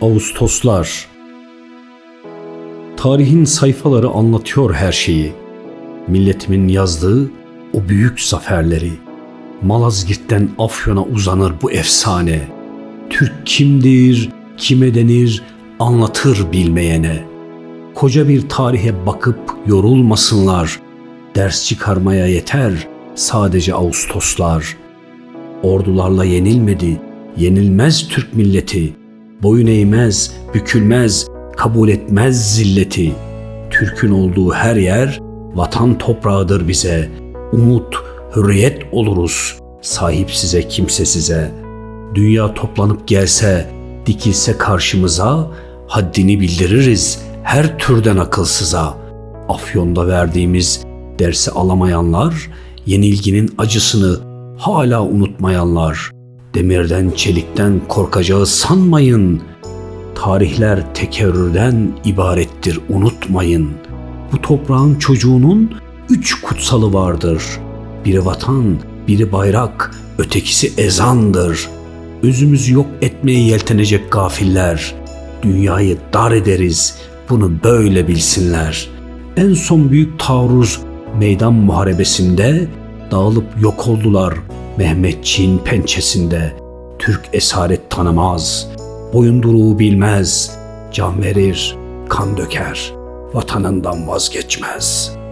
Ağustoslar Tarihin sayfaları anlatıyor her şeyi. Milletimin yazdığı o büyük zaferleri. Malazgirt'ten Afyon'a uzanır bu efsane. Türk kimdir, kime denir anlatır bilmeyene. Koca bir tarihe bakıp yorulmasınlar. Ders çıkarmaya yeter sadece Ağustoslar. Ordularla yenilmedi, yenilmez Türk milleti. Boyun eğmez, bükülmez, kabul etmez zilleti. Türk'ün olduğu her yer vatan toprağıdır bize. Umut, hürriyet oluruz. Sahip size, kimse size. Dünya toplanıp gelse, dikilse karşımıza, haddini bildiririz her türden akılsıza. Afyon'da verdiğimiz dersi alamayanlar, yenilginin acısını hala unutmayanlar. Demirden, çelikten korkacağı sanmayın. Tarihler tekerrürden ibarettir unutmayın. Bu toprağın çocuğunun üç kutsalı vardır. Biri vatan, biri bayrak, ötekisi ezandır. Özümüzü yok etmeye yeltenecek gafiller. Dünyayı dar ederiz, bunu böyle bilsinler. En son büyük taarruz meydan muharebesinde dağılıp yok oldular Mehmetçiğin pençesinde. Türk esaret tanımaz, boyunduruğu bilmez, can verir, kan döker, vatanından vazgeçmez.''